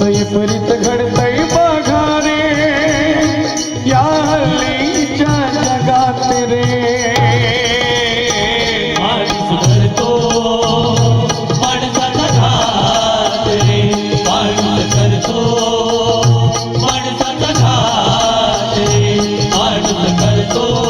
असय त्वरित घडतय बघा रे या हल्लीच्या जगात रे. करतो माणसाचा घात रे. माणूस करतो माणसाचा घात रे. माणूस करतो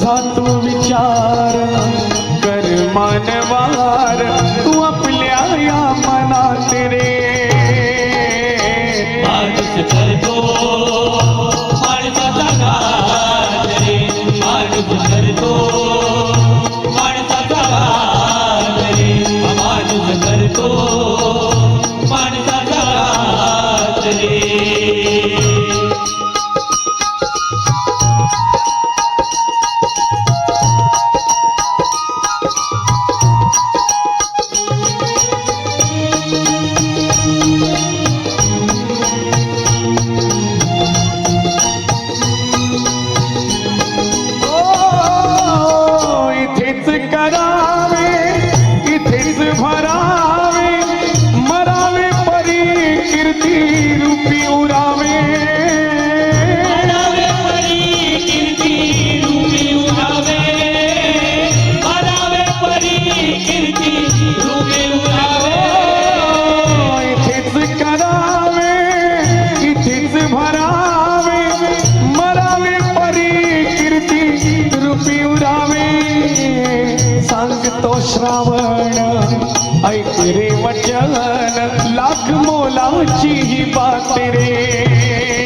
तुझा तू विचार कर मानवार तू आपल्या या मनात रे माणूस करतो माणसाचा घात करतो माणसाचा घात करतो माणसाचा घात श्रावण. ऐक रे वचन लाख मोलाची ही बात रे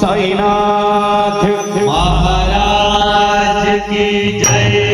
સાઈનાથ મહારાજ કી જય